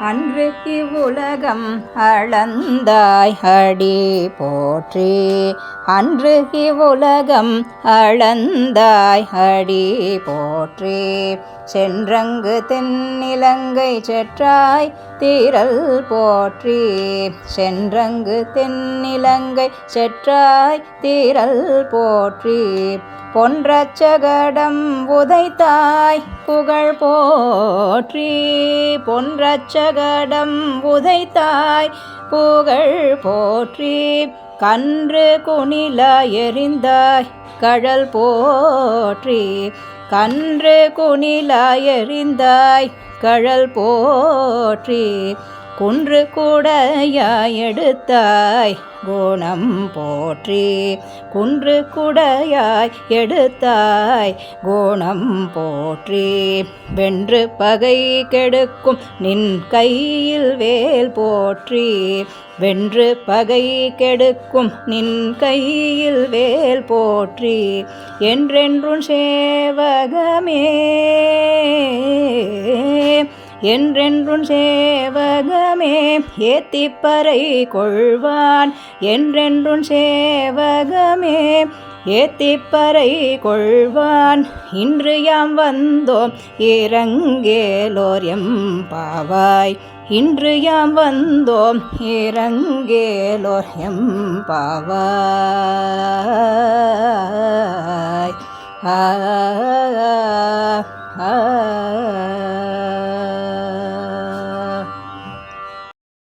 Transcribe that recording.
அன்று இவ்வுலகம் அளந்தாய் அடி போற்றி. அன்று இவ்வுலகம் அளந்தாய் அடி போற்றி. சென்றங்கு தென்னிலங்கை செற்றாய் தீரல் போற்றி. சென்றங்கு தென்னிலங்கை செற்றாய் தீரல் போற்றி. பொன்றச்சகடம் உதைத்தாய் புகழ் போற்றி. பொன்றச்சகடம் உதைத்தாய் புகழ் போற்றி. கன்று குனில எரிந்தாய் கழல் போற்றி. கன்று குணில எறிந்தாய் கழல் போற்றி குன்று கூடையாயெடுத்தாய் குணம் போற்றி. குன்று குடையாய் எடுத்தாய் குணம் போற்றி. வென்று பகை கெடுக்கும் நின் கையில் வேல் போற்றி. வென்று பகை கெடுக்கும் நின் கையில் வேல் போற்றி. என்றென்றும் சேவகமே. என்றென்றும் சேவகமே ஏத்திப்பறை கொள்வான். என்றென்றும் சேவகமே ஏத்திப்பறை கொள்வான். இன்று யாம் வந்தோம் இறங்கேலோர் எம்பாவாய். இன்று யாம் வந்தோம் இறங்கேலோர் ஆ ஆ.